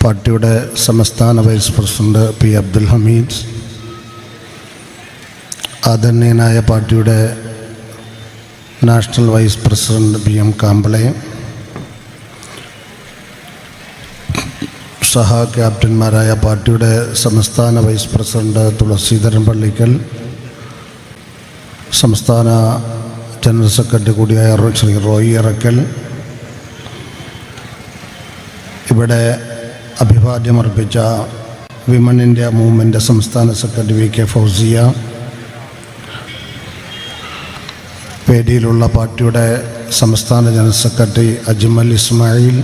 പാർട്ടിയുടെ സംസ്ഥാന vice president P Abdul Hameed ആദരണീയനായ പാർട്ടിയുടെ national vice president B M Kamble സഹ ക്യാപ്റ്റന്മാരായ പാർട്ടിയുടെ സംസ്ഥാന വൈസ് പ്രസിഡന്റ് തുളസീധരൻ പള്ളിക്കൽ സംസ്ഥാന ജനറൽ സെക്രട്ടറി കൂടിയായ ശ്രീ റോയി ഇറക്കൽ ഇവിടെ അഭിവാദ്യമർപ്പിച്ച വിമൺ ഇന്ത്യ മൂവ്മെന്റ് സംസ്ഥാന സെക്രട്ടറി വി കെ ഫൗസിയ. വേദിയിലുള്ള പാർട്ടിയുടെ സംസ്ഥാന ജനറൽ സെക്രട്ടറി അജ്മൽ ഇസ്മായിൽ.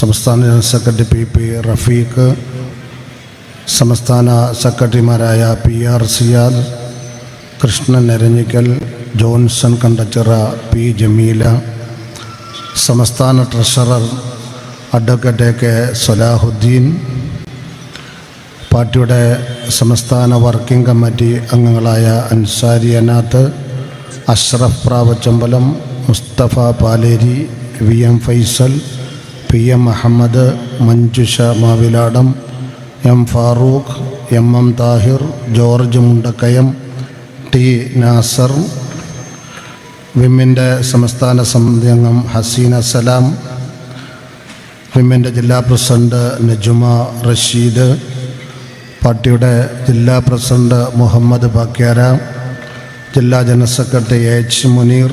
സംസ്ഥാന general secretary P P Rafeeq. സംസ്ഥാന സെക്രട്ടറിമാരായ P R Siyad Krishnan Eranhikkal Johnson Kandachira P Jameela. സംസ്ഥാന ട്രഷറർ അഡ്വക്കേറ്റ് കെ സലാഹുദ്ദീൻ പാർട്ടിയുടെ സംസ്ഥാന വർക്കിംഗ് കമ്മിറ്റി അംഗങ്ങളായ Ansari Anath Ashraf Pravachambalam Musthafa Paleri V M Faisal P M Ahammed Manjusha Maviladam M Farooq M M Thahir George Mundakkayam T Nasar വിമ്മിന്റെ സംസ്ഥാന സമിതി അംഗം ഹസീന സലാം വിമ്മിന്റെ ജില്ലാ president Najuma Rasheed പാർട്ടിയുടെ ജില്ലാ പ്രസിഡന്റ് മുഹമ്മദ് ബാക്യാര ജില്ലാ ജനറൽ സെക്രട്ടറി എച്ച് മുനീർ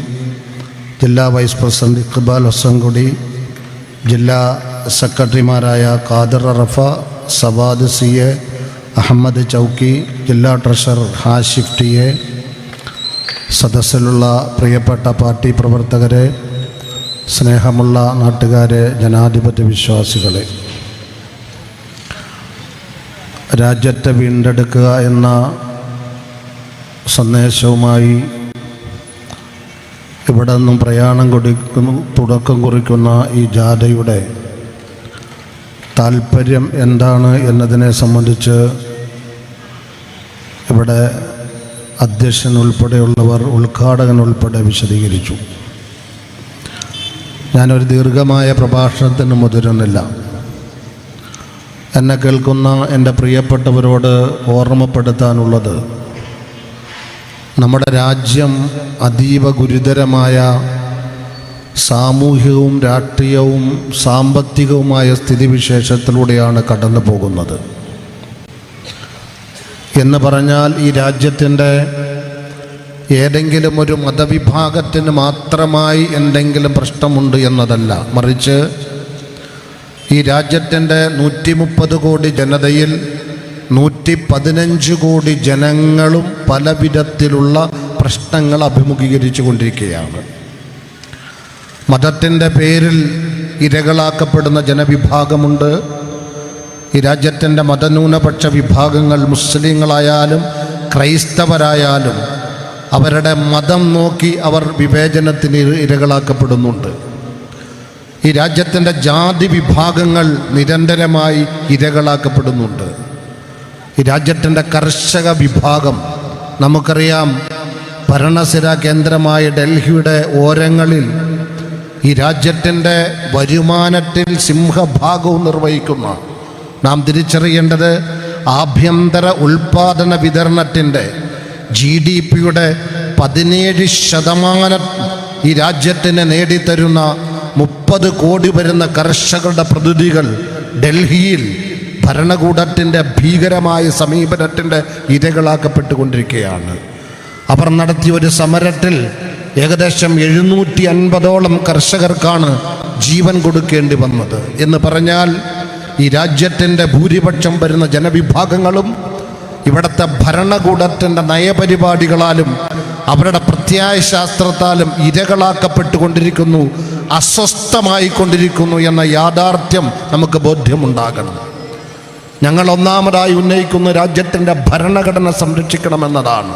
ജില്ലാ വൈസ് പ്രസിഡന്റ് ഇഖ്ബാൽ ഹൊസൻകുടി ജില്ലാ സെക്രട്ടറിമാരായ ഖാദർ റഫ സവാദ് സി എ അഹമ്മദ് ചൗക്കി ജില്ലാ ട്രഷറർ ഹാഷിഫ് ടി എ സദസ്സിലുള്ള പ്രിയപ്പെട്ട പാർട്ടി പ്രവർത്തകരെ സ്നേഹമുള്ള നാട്ടുകാരെ ജനാധിപത്യ വിശ്വാസികളെ രാജ്യത്തെ വീണ്ടെടുക്കുക എന്ന സന്ദേശവുമായി ഇവിടെ നിന്നും പ്രയാണം കൊടുക്കുന്നു തുടക്കം കുറിക്കുന്ന ഈ ജാഥയുടെ താല്പര്യം എന്താണ് എന്നതിനെ സംബന്ധിച്ച് ഇവിടെ അധ്യക്ഷൻ ഉൾപ്പെടെയുള്ളവർ ഉദ്ഘാടകൻ ഉൾപ്പെടെ വിശദീകരിച്ചു. ഞാനൊരു ദീർഘമായ പ്രഭാഷണത്തിന് മുതിരുന്നില്ല. എന്നെ കേൾക്കുന്ന എന്റെ പ്രിയപ്പെട്ടവരോട് ഓർമ്മപ്പെടുത്താനുള്ളത് നമ്മുടെ രാജ്യം അതീവ ഗുരുതരമായ സാമൂഹികവും രാഷ്ട്രീയവും സാമ്പത്തികവുമായ സ്ഥിതിവിശേഷത്തിലൂടെയാണ് കടന്നു പോകുന്നത് എന്ന് പറഞ്ഞാൽ ഈ രാജ്യത്തിന്റെ ഏതെങ്കിലും ഒരു മതവിഭാഗത്തിന് മാത്രമായി എന്തെങ്കിലും പ്രശ്നമുണ്ട് എന്നതല്ല. മറിച്ച് ഈ രാജ്യത്തിന്റെ നൂറ്റി മുപ്പത് കോടി ജനതയിൽ നൂറ്റി പതിനഞ്ച് കോടി ജനങ്ങളും പലവിധത്തിലുള്ള പ്രശ്നങ്ങൾ അഭിമുഖീകരിച്ചു കൊണ്ടിരിക്കുകയാണ്. മതത്തിന്റെ പേരിൽ ഇരകളാക്കപ്പെടുന്ന ജനവിഭാഗമുണ്ട്. ഈ രാജ്യത്തിന്റെ മതന്യൂനപക്ഷ വിഭാഗങ്ങൾ മുസ്ലിങ്ങളായാലും ക്രൈസ്തവരായാലും അവരുടെ മതം നോക്കി അവർ വിവേചനത്തിന് ഇരകളാക്കപ്പെടുന്നുണ്ട്. ഈ രാജ്യത്തിന്റെ ജാതി വിഭാഗങ്ങൾ നിരന്തരമായി ഇരകളാക്കപ്പെടുന്നുണ്ട്. ഈ രാജ്യത്തിന്റെ കർഷക വിഭാഗം നമുക്കറിയാം ഭരണസിര കേന്ദ്രമായ ഡൽഹിയുടെ ഓരങ്ങളിൽ ഈ രാജ്യത്തിന്റെ വരുമാനത്തിൽ സിംഹഭാഗവും നിർവഹിക്കുന്ന നാം തിരിച്ചറിയേണ്ടത് ആഭ്യന്തര ഉൽപാദന വിതരണത്തിന്റെ ജി ഡി പിയുടെ പതിനേഴ് ശതമാനം ഈ രാജ്യത്തിന് നേടിത്തരുന്ന മുപ്പത് കോടി വരുന്ന കർഷകരുടെ പ്രതിനിധികൾ ഡൽഹിയിൽ ഭരണകൂടത്തിന്റെ ഭീകരമായ സമീപനത്തിന്റെ ഇരകളാക്കപ്പെട്ടുകൊണ്ടിരിക്കുകയാണ്. അവർ നടത്തിയ ഒരു സമരത്തിൽ ഏകദേശം എഴുന്നൂറ്റി അൻപതോളം കർഷകർക്കാണ് ജീവൻ കൊടുക്കേണ്ടി വന്നത്. എന്ന് പറഞ്ഞാൽ ഈ രാജ്യത്തിന്റെ ഭൂരിപക്ഷം വരുന്ന ജനവിഭാഗങ്ങളും ഇവിടുത്തെ ഭരണകൂടത്തിന്റെ നയപരിപാടികളാലും അവരുടെ പ്രത്യായശാസ്ത്രത്താലും ഇരകളാക്കപ്പെട്ടുകൊണ്ടിരിക്കുന്നു അസ്വസ്ഥമായിക്കൊണ്ടിരിക്കുന്നു എന്ന യാഥാർത്ഥ്യം നമുക്ക് ബോധ്യമുണ്ടാകണം. ഞങ്ങൾ ഒന്നാമതായി ഉന്നയിക്കുന്ന രാജ്യത്തിന്റെ ഭരണഘടന സംരക്ഷിക്കണമെന്നതാണ്.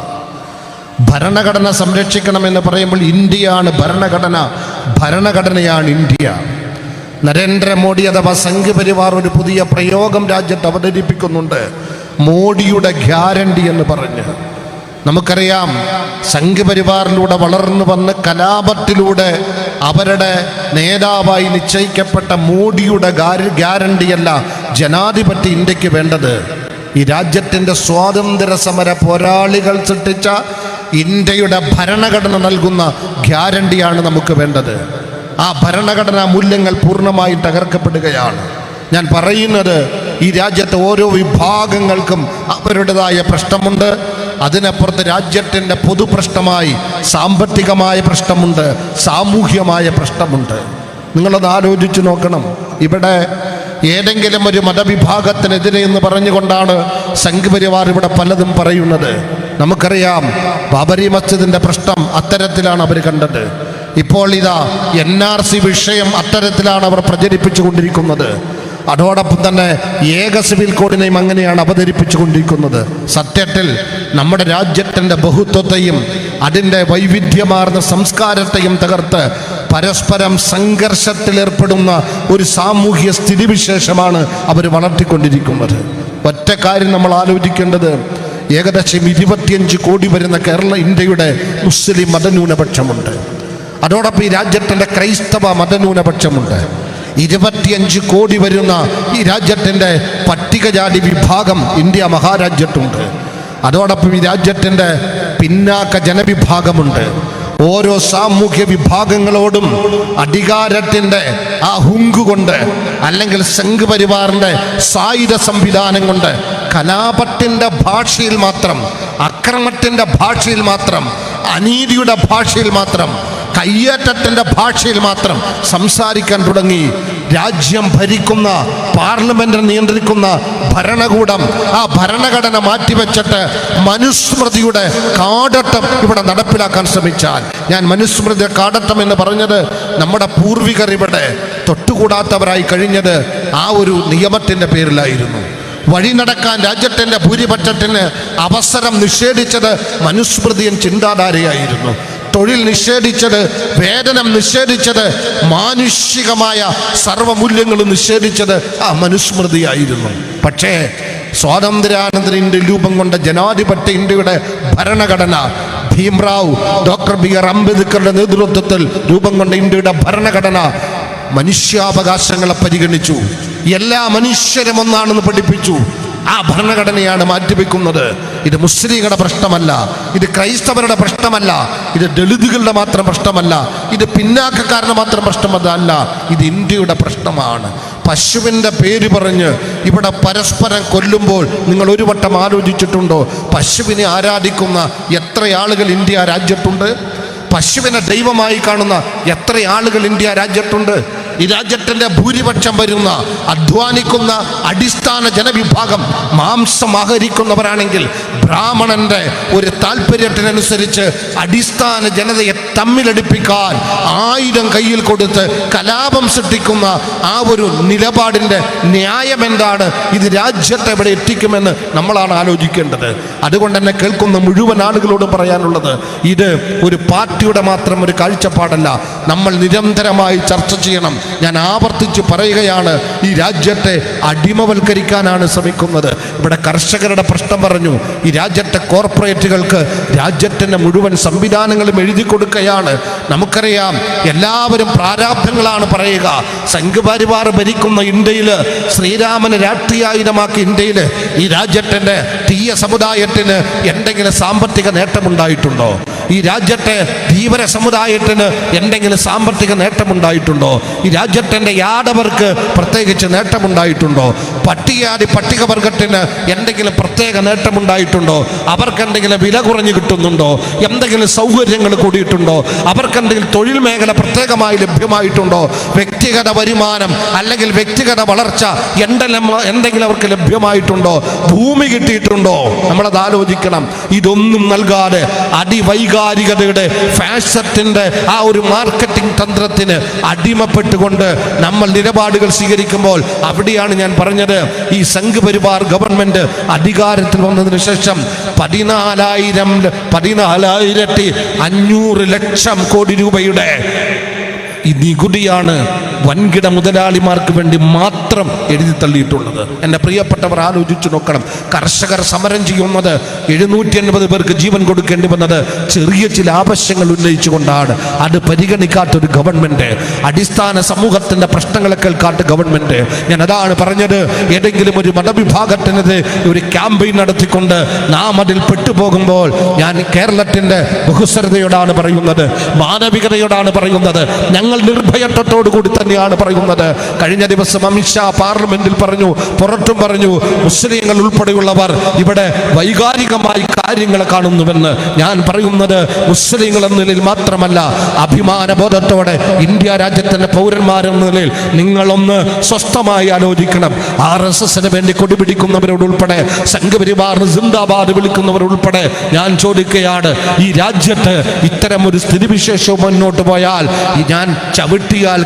ഭരണഘടന സംരക്ഷിക്കണമെന്ന് പറയുമ്പോൾ ഇന്ത്യയാണ് ഭരണഘടന ഭരണഘടനയാണ് ഇന്ത്യ. നരേന്ദ്രമോദി അഥവാ സംഘ് പരിവാർ ഒരു പുതിയ പ്രയോഗം രാജ്യത്ത് അവതരിപ്പിക്കുന്നുണ്ട്. മോഡിയുടെ ഗ്യാരണ്ടി എന്ന് പറഞ്ഞ്. നമുക്കറിയാം സംഘപരിവാറിലൂടെ വളർന്നു വന്ന് കലാപത്തിലൂടെ അവരുടെ നേതാവായി നിശ്ചയിക്കപ്പെട്ട മോഡിയുടെ ഗ്യാരണ്ടിയല്ല ജനാധിപത്യ ഇന്ത്യയ്ക്ക് വേണ്ടത്. ഈ രാജ്യത്തിന്റെ സ്വാതന്ത്ര്യ സമര പോരാളികൾ സൃഷ്ടിച്ച ഇന്ത്യയുടെ ഭരണഘടന നൽകുന്ന ഗ്യാരണ്ടിയാണ് നമുക്ക് വേണ്ടത്. ആ ഭരണഘടനാ മൂല്യങ്ങൾ പൂർണമായി തകർക്കപ്പെടുകയാണ്. ഞാൻ പറയുന്നത് ഈ രാജ്യത്തെ ഓരോ വിഭാഗങ്ങൾക്കും അവരുടേതായ പ്രശ്നമുണ്ട്. അതിനപ്പുറത്ത് രാജ്യത്തിന്റെ പൊതുപ്രശ്നമായി സാമ്പത്തികമായ പ്രശ്നമുണ്ട് സാമൂഹ്യമായ പ്രശ്നമുണ്ട്. നിങ്ങളത് ആലോചിച്ച് നോക്കണം. ഇവിടെ ഏതെങ്കിലും ഒരു മതവിഭാഗത്തിനെതിരെ എന്ന് പറഞ്ഞുകൊണ്ടാണ് സംഘപരിവാർ ഇവിടെ പലതും പറയുന്നത്. നമുക്കറിയാം ബാബരി മസ്ജിദിന്റെ പ്രശ്നം അത്തരത്തിലാണ് അവർ കണ്ടത്. ഇപ്പോൾ ഇതാ എൻ ആർ സി വിഷയം അത്തരത്തിലാണ് അവർ പ്രചരിപ്പിച്ചു കൊണ്ടിരിക്കുന്നത് അതോടൊപ്പം തന്നെ ഏക സിവിൽ കോഡിനെയും അങ്ങനെയാണ് അവതരിപ്പിച്ചു കൊണ്ടിരിക്കുന്നത് സത്യത്തിൽ നമ്മുടെ രാജ്യത്തിന്റെ ബഹുത്വത്തെയും അതിന്റെ വൈവിധ്യമാർന്ന സംസ്കാരത്തെയും തകർത്ത് പരസ്പരം സംഘർഷത്തിലേർപ്പെടുന്ന ഒരു സാമൂഹ്യ സ്ഥിതിവിശേഷമാണ് അവർ വളർത്തിക്കൊണ്ടിരിക്കുന്നത്. ഒറ്റ കാര്യം നമ്മൾ ആലോചിക്കേണ്ടത് ഏകദേശം ഇരുപത്തിയഞ്ച് കോടി വരുന്ന കേരള ഇന്ത്യയുടെ മുസ്ലിം മതന്യൂനപക്ഷമുണ്ട്. അതോടൊപ്പം ഈ രാജ്യത്തിന്റെ ക്രൈസ്തവ മതന്യൂനപക്ഷമുണ്ട്. ഇരുപത്തിയഞ്ച് കോടി വരുന്ന ഈ രാജ്യത്തിന്റെ പട്ടികജാതി വിഭാഗം ഇന്ത്യ മഹാരാജ്യത്തുണ്ട്. അതോടൊപ്പം ഈ രാജ്യത്തിന്റെ പിന്നാക്ക ജനവിഭാഗമുണ്ട്. ഓരോ സാമൂഹ്യ വിഭാഗങ്ങളോടും അധികാരത്തിന്റെ ആ ഹുങ്ക് കൊണ്ട് അല്ലെങ്കിൽ സംഘ് പരിവാറിന്റെ സായുധ സംവിധാനം കൊണ്ട് കലാപത്തിന്റെ ഭാഷയിൽ മാത്രം അക്രമത്തിന്റെ ഭാഷയിൽ മാത്രം അനീതിയുടെ ഭാഷയിൽ മാത്രം കയ്യേറ്റത്തിന്റെ ഭാഷയിൽ മാത്രം സംസാരിക്കാൻ തുടങ്ങി. രാജ്യം ഭരിക്കുന്ന പാർലമെന്റ് നിയന്ത്രിക്കുന്ന ഭരണകൂടം ആ ഭരണഘടന മാറ്റിവെച്ചിട്ട് മനുസ്മൃതിയുടെ കാടട്ടം ഇവിടെ നടപ്പിലാക്കാൻ ശ്രമിച്ചാൽ. ഞാൻ മനുസ്മൃതിയുടെ കാടട്ടം എന്ന് പറഞ്ഞത് നമ്മുടെ പൂർവികർ ഇവിടെ തൊട്ടുകൂടാത്തവരായി കഴിഞ്ഞത് ആ ഒരു നിയമത്തിന്റെ പേരിലായിരുന്നു. വഴി നടക്കാൻ രാജ്യത്തിന്റെ ഭൂരിപക്ഷത്തിന് അവസരം നിഷേധിച്ചത് മനുസ്മൃതിയൻ ചിന്താധാരയായിരുന്നു. തൊഴിൽ നിഷേധിച്ചത് വേതനം നിഷേധിച്ചത് മാനുഷികമായ സർവമൂല്യങ്ങളും നിഷേധിച്ചത് ആ മനുസ്മൃതിയായിരുന്നു. പക്ഷേ സ്വാതന്ത്ര്യാനന്തര ഇന്ത്യ രൂപം കൊണ്ട ജനാധിപത്യ ഇന്ത്യയുടെ ഭരണഘടന ഭീംറാവു ഡോക്ടർ ബി ആർ അംബേദ്കറുടെ നേതൃത്വത്തിൽ രൂപം കൊണ്ട ഇന്ത്യയുടെ ഭരണഘടന മനുഷ്യാവകാശങ്ങളെ പരിഗണിച്ചു. എല്ലാ മനുഷ്യരും ഒന്നാണെന്ന് പഠിപ്പിച്ചു. ആ ഭരണഘടനയാണ് മാറ്റിവെക്കുന്നത്. ഇത് മുസ്ലിങ്ങളുടെ പ്രശ്നമല്ല. ഇത് ക്രൈസ്തവരുടെ പ്രശ്നമല്ല. ഇത് ദളിതുകളുടെ മാത്രം പ്രശ്നമല്ല. ഇത് പിന്നാക്കക്കാരുടെ മാത്രം പ്രശ്നമല്ല. ഇത് ഇന്ത്യയുടെ പ്രശ്നമാണ്. പശുവിന്റെ പേര് പറഞ്ഞ് ഇവിടെ പരസ്പരം കൊല്ലുമ്പോൾ നിങ്ങൾ ഒരു വട്ടം ആലോചിച്ചിട്ടുണ്ടോ? പശുവിനെ ആരാധിക്കുന്ന എത്ര ആളുകൾ ഇന്ത്യ രാജ്യത്തുണ്ട്? പശുവിനെ ദൈവമായി കാണുന്ന എത്ര ആളുകൾ ഇന്ത്യ രാജ്യത്തുണ്ട്? ഈ രാജ്യത്തിന്റെ ഭൂരിപക്ഷം വരുന്ന അധ്വാനിക്കുന്ന അടിസ്ഥാന ജനവിഭാഗം മാംസം ആഹരിക്കുന്നവരാണെങ്കിൽ ബ്രാഹ്മണന്റെ ഒരു താല്പര്യത്തിനനുസരിച്ച് അടിസ്ഥാന ജനതയെ തമ്മിലടിപ്പിക്കാൻ ആയിരം കയ്യിൽ കൊടുത്ത് കലാപം സൃഷ്ടിക്കുന്ന ആ ഒരു നിലപാടിന്റെ ന്യായം എന്താണ്? ഇത് രാജ്യത്തെ എവിടെ എത്തിക്കുമെന്ന് നമ്മളാണ് ആലോചിക്കേണ്ടത്. അതുകൊണ്ട് തന്നെ കേൾക്കുന്ന മുഴുവൻ ആളുകളോട് പറയാനുള്ളത് ഇത് ഒരു പാർട്ടിയുടെ മാത്രം ഒരു കാഴ്ചപ്പാടല്ല. നമ്മൾ നിരന്തരമായി ചർച്ച ചെയ്യണം. ഞാൻ ആവർത്തിച്ച് പറയുകയാണ് ഈ രാജ്യത്തെ അടിമവൽക്കരിക്കാനാണ് ശ്രമിക്കുന്നത്. ഇവിടെ കർഷകരുടെ പ്രശ്നം പറഞ്ഞു ഈ രാജ്യത്തെ കോർപ്പറേറ്റുകൾക്ക് രാജ്യത്തിന്റെ മുഴുവൻ സംവിധാനങ്ങളും എഴുതി കൊടുക്കുകയാണ്. നമുക്കറിയാം എല്ലാവരും പ്രാരാബ്ധങ്ങളാണ് പറയുക. സംഘപരിവാർ ഭരിക്കുന്ന ഇന്ത്യയിൽ ശ്രീരാമന് രാഷ്ട്രീയായുധമാക്കി ഇന്ത്യയിൽ ഈ രാജ്യത്തിന്റെ തീയ സമുദായത്തിന് എന്തെങ്കിലും സാമ്പത്തിക നേട്ടമുണ്ടായിട്ടുണ്ടോ? ഈ രാജ്യത്തെ ധീവര സമുദായത്തിന് എന്തെങ്കിലും സാമ്പത്തിക നേട്ടമുണ്ടായിട്ടുണ്ടോ? ഈ രാജ്യത്തിന്റെ യാദവർക്ക് പ്രത്യേകിച്ച് നേട്ടമുണ്ടായിട്ടുണ്ടോ? പട്ടികാതി പട്ടികവർഗത്തിന് എന്തെങ്കിലും പ്രത്യേക നേട്ടമുണ്ടായിട്ടുണ്ടോ? അവർക്ക് എന്തെങ്കിലും വില കുറഞ്ഞു കിട്ടുന്നുണ്ടോ? എന്തെങ്കിലും സൗകര്യങ്ങൾ കൂടിയിട്ടുണ്ടോ? അവർക്ക് എന്തെങ്കിലും തൊഴിൽ മേഖല പ്രത്യേകമായി ലഭ്യമായിട്ടുണ്ടോ? വ്യക്തിഗത വരുമാനം അല്ലെങ്കിൽ വ്യക്തിഗത വളർച്ച എന്തെല്ലാം എന്തെങ്കിലും അവർക്ക് ലഭ്യമായിട്ടുണ്ടോ? ഭൂമി കിട്ടിയിട്ടുണ്ടോ? നമ്മളത് ആലോചിക്കണം. ഇതൊന്നും നൽകാതെ അതിവൈകാരികതയുടെ ഫാഷത്തിന്റെ ആ ഒരു മാർക്കറ്റിംഗ് തന്ത്രത്തിന് അടിമപ്പെട്ടുകൊണ്ട് നമ്മൾ നിലപാടുകൾ സ്വീകരിക്കുമ്പോൾ അവിടെയാണ് ഞാൻ പറഞ്ഞത് ഈ സംഘ് പരിവാർ ഗവൺമെന്റ് അധികാരത്തിൽ വന്നതിന് ശേഷം പതിനാലായിരം പതിനാലായിരത്തി അഞ്ഞൂറ് ലക്ഷം കോടി രൂപയുടെ ഈ നികുതിയാണ് വൻകിട മുതലാളിമാർക്ക് വേണ്ടി മാത്രം എഴുതി തള്ളിയിട്ടുള്ളത്. എന്റെ പ്രിയപ്പെട്ടവർ ആലോചിച്ചു നോക്കണം. കർഷകർ സമരം ചെയ്യുന്നത് എഴുന്നൂറ്റി അൻപത് പേർക്ക് ജീവൻ കൊടുക്കേണ്ടി വന്നത് ചെറിയ ചില ആവശ്യങ്ങൾ ഉന്നയിച്ചുകൊണ്ടാണ്. അത് പരിഗണിക്കാത്തൊരു ഗവൺമെന്റ് അടിസ്ഥാന സമൂഹത്തിന്റെ പ്രശ്നങ്ങളെ കേൾക്കാത്ത ഗവൺമെന്റ് ഞാൻ അതാണ് പറഞ്ഞത്. ഏതെങ്കിലും ഒരു മതവിഭാഗത്തിനെതിരെ ഒരു ക്യാമ്പയിൻ നടത്തിക്കൊണ്ട് നാം അതിൽ പെട്ടുപോകുമ്പോൾ ഞാൻ കേരളത്തിന്റെ ബഹുസ്വരതയോടാണ് പറയുന്നത് മാനവികതയോടാണ് പറയുന്നത്. ഞങ്ങൾ നിർഭയത്വത്തോടു കൂടി തന്നെയാണ് പറയുന്നത്. കഴിഞ്ഞ ദിവസം അമിത്ഷാ പാർലമെന്റിൽ പറഞ്ഞു പുറത്തും പറഞ്ഞു മുസ്ലിങ്ങൾ ഉൾപ്പെടെയുള്ളവർ ഇവിടെ വൈകാരികമായി കാര്യങ്ങൾ കാണുന്നുവെന്ന് ഞാൻ പറയുന്നത് മുസ്ലിങ്ങൾ എന്ന നിലയിൽ മാത്രമല്ല അഭിമാനബോധത്തോടെ ഇന്ത്യ രാജ്യത്തിന്റെ പൗരന്മാരെന്ന നിലയിൽ നിങ്ങളൊന്ന് സ്വസ്ഥമായി ആലോചിക്കണം. ആർ എസ് എസിന് വേണ്ടി കൊടിപിടിക്കുന്നവരോടുൾപ്പെടെ സംഘപരിവാർ സിന്ദാബാദ് വിളിക്കുന്നവരുൾപ്പെടെ ഞാൻ ചോദിക്കുകയാണ് ഈ രാജ്യത്ത് ഇത്തരം ഒരു സ്ഥിതിവിശേഷവും മുന്നോട്ട് പോയാൽ ഞാൻ ചവിട്ടിയാൽ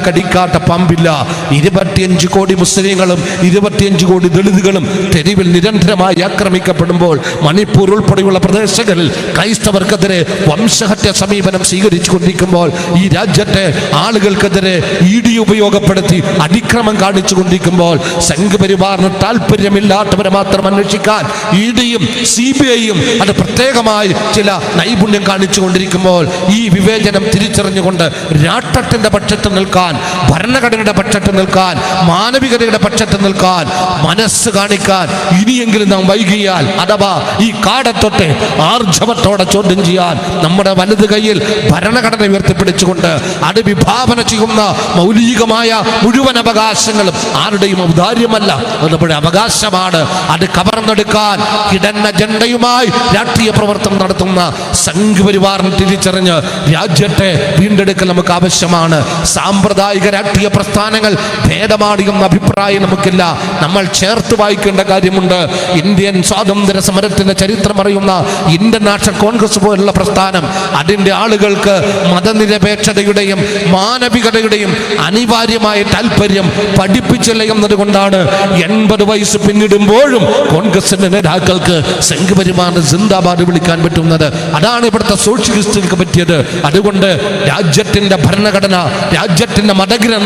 കടിക്കാത്ത പമ്പില്ല. ഇരുപത്തിയഞ്ച് കോടി മുസ്ലിങ്ങളും ഇരുപത്തിയഞ്ച് കോടി ദളിതുകളും തെരുവിൽ നിരന്തരമായി ആക്രമിക്കപ്പെടുമ്പോൾ മണിപ്പൂർ ഉൾപ്പെടെയുള്ള പ്രദേശങ്ങളിൽ ക്രൈസ്തവർക്കെതിരെ വംശഹത്യ സമീപനം സ്വീകരിച്ചു കൊണ്ടിരിക്കുമ്പോൾ ഈ രാജ്യത്തെ ആളുകൾക്കെതിരെ ഇ ഡി ഉപയോഗപ്പെടുത്തി അതിക്രമം കാണിച്ചു കൊണ്ടിരിക്കുമ്പോൾ സംഘപരിവാറിന് താല്പര്യമില്ലാത്തവരെ മാത്രം അന്വേഷിക്കാൻ ഇ ഡിയും സി ബി ഐയും അത് പ്രത്യേകമായി ചില നൈപുണ്യം കാണിച്ചു കൊണ്ടിരിക്കുമ്പോൾ ഈ വിവേചനം തിരിച്ചറിഞ്ഞുകൊണ്ട് രാഷ്ട്രത്തിന്റെ പക്ഷത്ത് നിൽക്കാൻ ഭരണഘടനയുടെ പക്ഷത്ത് നിൽക്കാൻ മാനവികതയുടെ പക്ഷത്ത് നിൽക്കാൻ മനസ്സ് കാണിക്കാൻ ഇനിയെങ്കിലും നാം വൈകിയാൽ അഥവാ ഈ കാടത്തൊട്ട് ആർജവത്തോടെ ചോദ്യം ചെയ്യാൻ നമ്മുടെ വലത് കയ്യിൽ ഭരണഘടന ഉയർത്തിപ്പിടിച്ചുകൊണ്ട് അത് വിഭാവന ചെയ്യുന്ന മൗലികമായ മുഴുവൻ അവകാശങ്ങളും ആരുടെയും ഔദാര്യമല്ല. നമ്മുടെ അവകാശമാണ്. അത് കവർന്നെടുക്കാൻ കിടന്ന ജണ്ടയുമായി രാഷ്ട്രീയ പ്രവർത്തനം നടത്തുന്ന സംഘപരിവാറിന് തിരിച്ചറിഞ്ഞ് രാജ്യത്തെ വീണ്ടെടുക്കൽ നമുക്ക് ആവശ്യമാണ്. സാമ്പ്രദായിക രാഷ്ട്രീയ പ്രസ്ഥാനങ്ങൾ ഭേദമാണിയെന്ന അഭിപ്രായം നമുക്കില്ല. നമ്മൾ ചേർത്ത് വായിക്കേണ്ട കാര്യമുണ്ട്. ഇന്ത്യൻ സ്വാതന്ത്ര്യ സമരത്തിന്റെ ചരിത്രം അറിയുന്ന ഇന്ത്യൻ നാഷണൽ കോൺഗ്രസ് പോലുള്ള പ്രസ്ഥാനം അതിന്റെ ആളുകൾക്ക് മതനിരപേക്ഷതയുടെയും മാനവികതയുടെയും അനിവാര്യമായ താല്പര്യം പഠിപ്പിച്ചില്ല എന്നതുകൊണ്ടാണ് എൺപത് വയസ്സ് പിന്നിടുമ്പോഴും കോൺഗ്രസിന്റെ നേതാക്കൾക്ക് സംഘപരിമാറിന് സിന്ദാബാദ് വിളിക്കാൻ പറ്റുന്നത്. അതാണ് ഇവിടുത്തെ സോഷ്യലിസ്റ്റുകൾക്ക് പറ്റിയത്. അതുകൊണ്ട് രാജ്യത്തിന്റെ ഭരണഘടന രാജ്യത്തിന്റെ മതഗ്രന്ഥം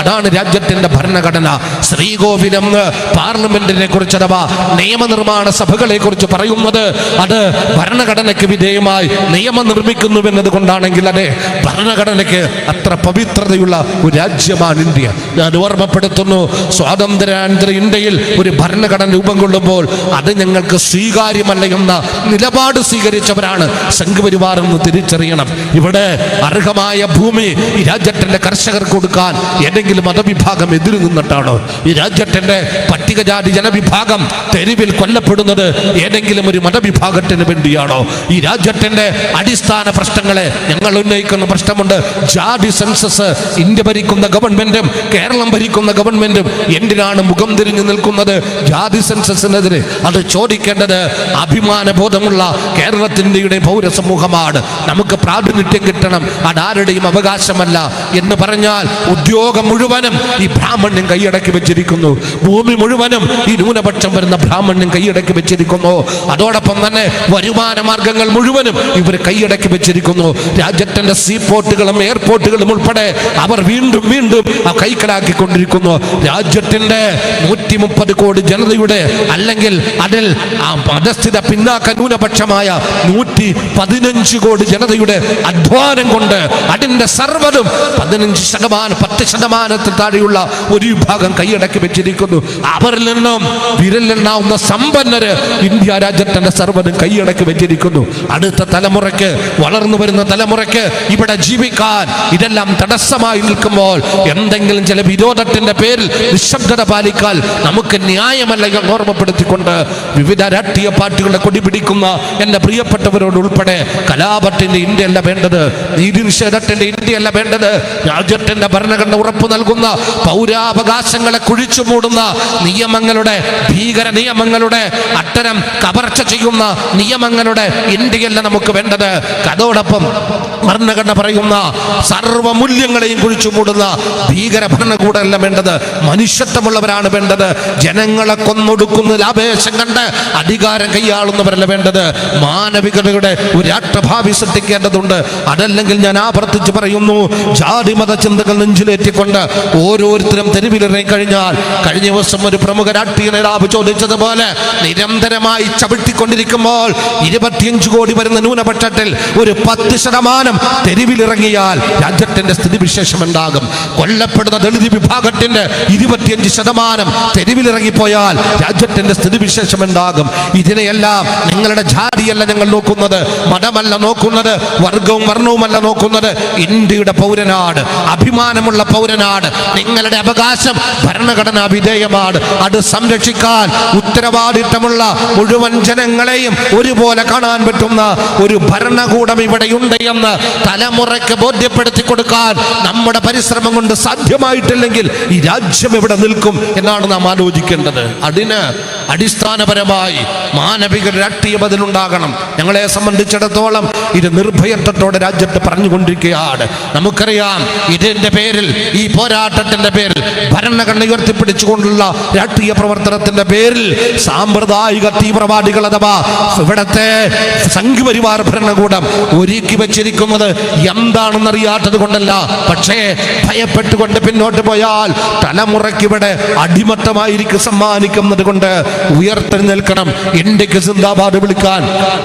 അതാണ് രാജ്യത്തിന്റെ ഭരണഘടന. ശ്രീകോവിലം പാർലമെന്റിനെ കുറിച്ച് അഥവാ നിയമനിർമ്മാണ സഭകളെ കുറിച്ച് പറയുന്നത് അത് ഭരണഘടനയ്ക്ക് വിധേയമായി നിയമം നിർമ്മിക്കുന്നുവെന്നത് കൊണ്ടാണെങ്കിൽ അതെ ഭരണഘടനയ്ക്ക് അത്ര പവിത്രതയുള്ള ഒരു രാജ്യമാണ് ഇന്ത്യ. ഞാൻ ഓർമ്മപ്പെടുത്തുന്നു സ്വാതന്ത്ര്യാനന്തര ഇന്ത്യയിൽ ഒരു ഭരണഘടന രൂപം കൊള്ളുമ്പോൾ അത് ഞങ്ങൾക്ക് സ്വീകാര്യമല്ല എന്ന നിലപാട് സ്വീകരിച്ചവരാണ് സംഘപരിവാർ എന്ന് തിരിച്ചറിയണം. ഇവിടെ അർഹമായ ഭൂമി ഈ രാജ്യത്തിന്റെ കർഷകർക്ക് കൊടുക്കാൻ ഏതെങ്കിലും മതവിഭാഗം എതിര് നിന്നിട്ടാണോ? ഈ രാജ്യത്തിന്റെ പട്ടികജാതി ജനവിഭാഗം തെരുവിൽ കൊല്ലപ്പെടുന്നത് ഏതെങ്കിലും ഒരു മതവിഭാഗത്തിന് വേണ്ടിയാണോ? ഈ രാജ്യത്തിന്റെ അടിസ്ഥാന പ്രശ്നങ്ങളെ ഞങ്ങൾ ഉന്നയിക്കുന്ന പ്രശ്നമുണ്ട്. ജാതി സെൻസസ് ഇന്ത്യ ഭരിക്കുന്ന ഗവൺമെന്റും കേരളം ഭരിക്കുന്ന ഗവൺമെന്റും എന്തിനാണ് മുഖം തിരിഞ്ഞു നിൽക്കുന്നത്? ജാതി സെൻസസിനെതിരെ അത് ചോദിക്കേണ്ടത് അഭിമാനബോധമുള്ള കേരളത്തിന്റെ പൗരസമൂഹമാണ്. നമുക്ക് പ്രാതിനിധ്യം കിട്ടണം. അതാരുടെയും അവകാശമല്ല എന്ന് പറഞ്ഞാൽ ഉദ്യോഗം മുഴുവനും ഈ ബ്രാഹ്മണ്യം കൈയടക്കി വെച്ചിരിക്കുന്നു. ഭൂമി മുഴുവനും ഈ ന്യൂനപക്ഷം വരുന്ന ബ്രാഹ്മണ്യം കൈയടക്കി വെച്ചിരിക്കുന്നു. അതോടൊപ്പം തന്നെ വരുമാന മാർഗങ്ങൾ മുഴുവനും ഇവർ കൈയടക്കി വെച്ചിരിക്കുന്നു. രാജ്യത്തിന്റെ സീപോർട്ടുകളും എയർപോർട്ടുകളും ഉൾപ്പെടെ അവർ വീണ്ടും വീണ്ടും ആ കൈക്കലാക്കിക്കൊണ്ടിരിക്കുന്നു. രാജ്യത്തിന്റെ നൂറ്റി മുപ്പത് കോടി ജനതയുടെ അല്ലെങ്കിൽ അതിൽ ആ മതസ്ഥിത പിന്നാക്ക ന്യൂനപക്ഷമായ നൂറ്റി പതിനഞ്ച് കോടി ജനതയുടെ അധ്വാനം കൊണ്ട് അതിന്റെ സർവതും പതിനഞ്ച് ശതമാനം പത്ത് ശതമാനത്തിൽ താഴെയുള്ള ഒരു വിഭാഗം കൈയടക്കി വെച്ചിരിക്കുന്നു. അവരിൽ നിന്നും വിരലിലെണ്ണാവുന്ന സമ്പന്നര് ഇന്ത്യ രാജ്യത്തിന്റെ സർവതും കൈയടക്കി വെച്ചിരിക്കുന്നു. അടുത്ത തലമുറയ്ക്ക് വളർന്നു വരുന്ന തലമുറയ്ക്ക് ഇവിടെ ജീവിക്കാൻ ഇതെല്ലാം തടസ്സമായി നിൽക്കുമ്പോൾ എന്തെങ്കിലും ചില വിരോധത്തിന്റെ പേരിൽ നിശബ്ദത പാലിക്കാൻ നമുക്ക് ന്യായമല്ല ഓർമ്മപ്പെടുത്തിക്കൊണ്ട് വിവിധ രാഷ്ട്രീയ പാർട്ടികളുടെ കൊടി പിടിക്കുന്ന എന്റെ പ്രിയപ്പെട്ടവരോട് ഉൾപ്പെടെ കലാപത്തിന്റെ ഇന്ത്യയല്ല വേണ്ടത് നീതി നിഷേധത്തിന്റെ ഇന്ത്യയല്ല വേണ്ടത് രാജ്യത്തിന്റെ ഭരണഘടന ഉറപ്പു നൽകുന്ന പൗരാവകാശങ്ങളെ കുഴിച്ചു മൂടുന്ന നിയമങ്ങളുടെ ഭീകര നിയമങ്ങളുടെ അട്ടരം കവർച്ച ചെയ്യുന്ന നിയമങ്ങളുടെ ഇന്ത്യയല്ല നമുക്ക് വേണ്ടത്. അതോടൊപ്പം ഭരണഘടന പറയുന്ന സർവമൂല്യങ്ങളെയും കുഴിച്ചു മൂടുന്ന ഭീകര ഭരണകൂടമല്ല വേണ്ടത്. മനുഷ്യത്വമുള്ളവരാണ് വേണ്ടത്. ജനങ്ങളെ കൊന്നൊടുക്കുന്ന ലാഭേശം കണ്ട് അധികാരം കൈയാളുന്നവരല്ല വേണ്ടത്. മാനവികതയുടെ ഒരു രാഷ്ട്രഭാവി സൃഷ്ടിക്കേണ്ടതുണ്ട് അതല്ലെങ്കിൽ ഞാൻ ആവർത്തിച്ച് പറയുന്നു ജാതി മത ചിന്തകൾ നെഞ്ചിൽ നെഞ്ചിലേറ്റിക്കൊണ്ട് ഓരോരുത്തരും തെരുവിലിറങ്ങി കഴിഞ്ഞാൽ കഴിഞ്ഞ ദിവസം ഒരു പ്രമുഖ രാഷ്ട്രീയ നേതാവ് ചോദിച്ചതുപോലെ നിരന്തരമായി ചവിട്ടിക്കൊണ്ടിരിക്കുമ്പോൾ ഇരുപത്തിയഞ്ച് കോടി വരുന്ന ന്യൂനപക്ഷത്തിൽ ഒരു പത്ത് ശതമാനം തെരുവിലിറങ്ങിയാൽ രാജ്യത്തിന്റെ സ്ഥിതിവിശേഷം ഉണ്ടാകും കൊല്ലപ്പെടുന്ന ദളിത് വിഭാഗത്തിന്റെ ഇരുപത്തിയഞ്ച് ശതമാനം തെരുവിലിറങ്ങിപ്പോയാൽ രാജ്യത്തിന്റെ സ്ഥിതിവിശേഷം ഉണ്ടാകും ഇതിനെയെല്ലാം നിങ്ങളുടെ ജാതിയല്ല ഞങ്ങൾ നോക്കുന്നത് മതമല്ല നോക്കുന്നത് വർഗവും വർണവുമല്ല നോക്കുന്നത്. ഇന്ത്യയുടെ പൗരനാട് അഭിമാനമുള്ള പൗരനാട് നിങ്ങളുടെ അവകാശം ഭരണഘടനാ വിധേയമാണ്. അത് സംരക്ഷിക്കാൻ ഉത്തരവാദിത്തമുള്ള മുഴുവൻ ജനങ്ങളെയും ഒരുപോലെ കാണാൻ പറ്റുന്ന ഒരു ഭരണകൂടം ഇവിടെയുണ്ട് എന്ന് തലമുറയ്ക്ക് ബോധ്യപ്പെടുത്തി കൊടുക്കാൻ നമ്മുടെ പരിശ്രമം കൊണ്ട് സാധ്യമായിട്ടില്ലെങ്കിൽ ഈ രാജ്യം ഇവിടെ നിൽക്കും എന്നാണ് നാം ആലോചിക്കേണ്ടത്. അതിന് അടിസ്ഥാനപരമായി മാനവിക രാഷ്ട്രീയം അതിലുണ്ടാകണം ഞങ്ങളെ സംബന്ധിച്ചിടത്തോളം ഇത് നിർഭയത്വത്തോടെ രാജ്യത്ത് പറഞ്ഞുകൊണ്ടിരിക്കുകയാണ്. നമുക്കറിയാം ഇതിന്റെ പേരിൽ ഈ പോരാട്ടത്തിന്റെ പേരിൽ ഭരണഘടന ഉയർത്തിപ്പിടിച്ചുകൊണ്ടുള്ള രാഷ്ട്രീയ പ്രവർത്തനത്തിന്റെ പേരിൽ സാമ്പ്രദായിക തീവ്രവാദികൾ അഥവാ ഇവിടത്തെ സംഘപരിവാർ ഭരണകൂടം ഒരുക്കി വെച്ചിരിക്കുന്നത് എന്താണെന്നറിയാത്തത് കൊണ്ടല്ല. പക്ഷേ ഭയപ്പെട്ടുകൊണ്ട് പിന്നോട്ട് പോയാൽ തലമുറയ്ക്ക് ഇവിടെ അടിമത്തമായിരിക്കും സമ്മാനിക്കുന്നത് കൊണ്ട് ഉയർത്തെഴുന്നേൽക്കണം ഇന്ത്യയ്ക്ക് സിന്ദാബാദ് വിളിക്കാൻ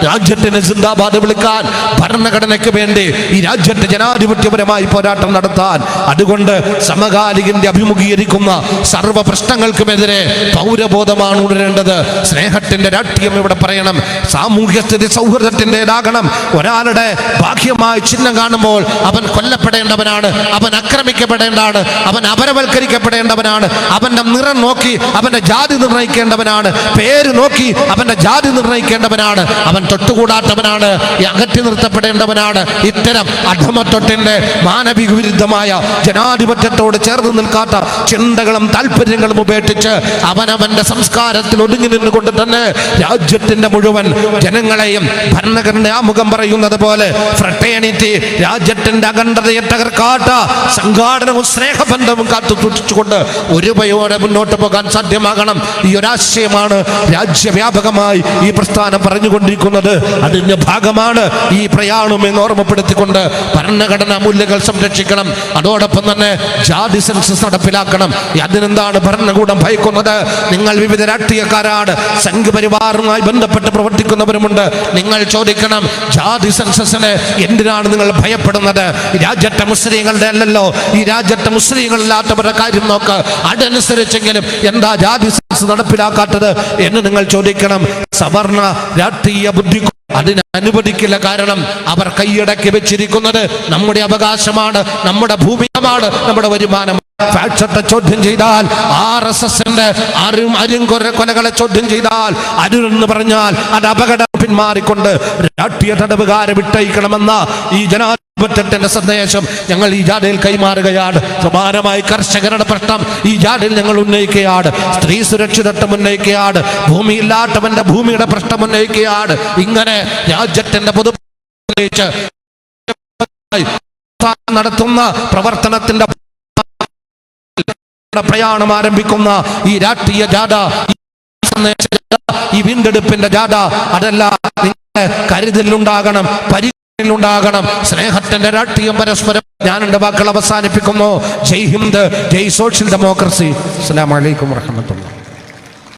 രാജ്യത്തിന് സിന്ദാബാദ് വിളിക്കാൻ ഭരണഘടനയ്ക്ക് വേണ്ടി ഈ രാജ്യത്തെ ജനാധിപത്യപരമായി പോരാട്ടം നടത്താൻ. അതുകൊണ്ട് സമകാലികന്റെ അഭിമുഖീകരിക്കുന്ന സർവ പ്രശ്നങ്ങൾക്കുമെതിരെ പൗരബോധമാണ് ഉണരേണ്ടത്. സ്നേഹത്തിന്റെ രാഷ്ട്രീയം ഇവിടെ പറയണം. സാമൂഹ്യ സ്ഥിതി സൗഹൃദത്തിന്റെതാകണം. ഒരാളുടെ ബാഹ്യമായ ചിഹ്നം കാണുമ്പോൾ അവൻ കൊല്ലപ്പെടേണ്ടവനാണ് അവൻ ആക്രമിക്കപ്പെടേണ്ടതാണ് അവൻ അപരവൽക്കരിക്കപ്പെടേണ്ടവനാണ് അവന്റെ നിറം നോക്കി അവന്റെ ജാതി നിർണയിക്കേണ്ടവനാണ് പേര് നോക്കി അവന്റെ ജാതി നിർണയിക്കേണ്ടവനാണ് അവൻ തൊട്ടുകൂടാത്തവനാണ് അകറ്റി നിർത്തപ്പെടേണ്ടവനാണ്. ഇത്തരം അധമത്വത്തിന്റെ മാനവിക വിരുദ്ധമായ ജനാധിപത്യത്തോട് ചേർന്ന് നിൽക്കാത്ത ചിന്തകളും താല്പര്യങ്ങളും ഉപേക്ഷിച്ച് അവനവന്റെ സംസ്കാരത്തിൽ ഒതുങ്ങി നിന്നുകൊണ്ട് തന്നെ രാജ്യത്തിന്റെ മുഴുവൻ ജനങ്ങളെയും ഭരണഘടന ആമുഖം പറയുന്നത് പോലെ ഫ്രട്ടേണിറ്റി രാജ്യത്തിന്റെ അഖണ്ഡതയെ തകർക്കാത്ത സംഘാടനവും സ്നേഹബന്ധവും കാത്തു സൂക്ഷിച്ചുകൊണ്ട് ഒരുപയോടെ മുന്നോട്ട് പോകാൻ സാധ്യമാകണം. ഈ ഒരാശയമാണ് രാജ്യവ്യാപകമായി ഈ പ്രസ്ഥാനം പറഞ്ഞുകൊണ്ടിരിക്കുന്നത്. അതിന്റെ ഭാഗമാണ് ഈ പ്രയാണം എന്ന് ഓർമ്മപ്പെടുത്തിക്കൊണ്ട് ഭരണഘടനാ മൂല്യങ്ങൾ സംരക്ഷിക്കണം. അതോടൊപ്പം തന്നെ ജാതി സെൻസസ് നടപ്പിലാക്കണം. അതിനെന്താണ് ഭരണകൂടം ഭയക്കുന്നത്? നിങ്ങൾ വിവിധ രാഷ്ട്രീയക്കാരാണ് സംഘപരിവാറുമായി ബന്ധപ്പെട്ട് പ്രവർത്തിക്കുന്നവരുമുണ്ട്. നിങ്ങൾ ചോദിക്കണം ജാതി സെൻസസിന് എന്തിനാണ് നിങ്ങൾ ഭയപ്പെടുന്നത്? രാജ്യത്തെ മുസ്ലിങ്ങളുടെ അല്ലല്ലോ ഈ രാജ്യത്തെ മുസ്ലിങ്ങളില്ലാത്തവരുടെ കാര്യം നോക്ക്. അതനുസരിച്ചെങ്കിലും എന്താ ജാതി സെൻസസ് നടപ്പിലാക്കാത്തത് എന്ന് നിങ്ങൾ ചോദിക്കണം. സവർണ രാഷ്ട്രീയ ബുദ്ധി അതിന് അനുവദിക്കില്ല കാരണം അവർ കൈയടക്കി വെച്ചിരിക്കുന്നത് നമ്മുടെ അവകാശമാണ് നമ്മുടെ ഭൂമിയാണ് നമ്മുടെ വരുമാനം. ചോദ്യം ചെയ്താൽ ആർ എസ് എസിന്റെ അരും അരും കൊലകളെ ചോദ്യം ചെയ്താൽ അരുന്ന് പറഞ്ഞാൽ അത് അപകടം പിന്മാറിക്കൊണ്ട് രാഷ്ട്രീയ തടവുകാരെ വിട്ടയക്കണമെന്ന ഈ ജനാധിപത്യത്തിന്റെ സന്ദേശം ഞങ്ങൾ ഈ ജാഥയിൽ കൈമാറുകയാണ്. സമാനമായി കർഷകരുടെ പ്രശ്നം ഈ ജാഥയിൽ ഞങ്ങൾ ഉന്നയിക്കുകയാണ്. സ്ത്രീ സുരക്ഷിതത്വം ഉന്നയിക്കുകയാണ്. ഭൂമിയില്ലാത്തവന്റെ ഭൂമിയുടെ പ്രശ്നം ഉന്നയിക്കുകയാണ്. ഇങ്ങനെ രാജ്യത്തിന്റെ പൊതു നടത്തുന്ന പ്രവർത്തനത്തിന്റെ പ്രയാണം ആരംഭിക്കുന്ന ഈ രാഷ്ട്രീയ ജാഥ ഈ വീണ്ടെടുപ്പിന്റെ ജാഥ അതല്ല നിങ്ങളുടെ കരുതലുണ്ടാകണം പരിഗണനയിലുണ്ടാകണം. സ്നേഹത്തിന്റെ രാഷ്ട്രീയം പരസ്പരം ഞാൻ എന്റെ വാക്കുകൾ അവസാനിപ്പിക്കുന്നു. Jai Hind Jai social democracy. അസ്സലാമു അലൈക്കും വറഹ്മത്തുള്ളാഹി.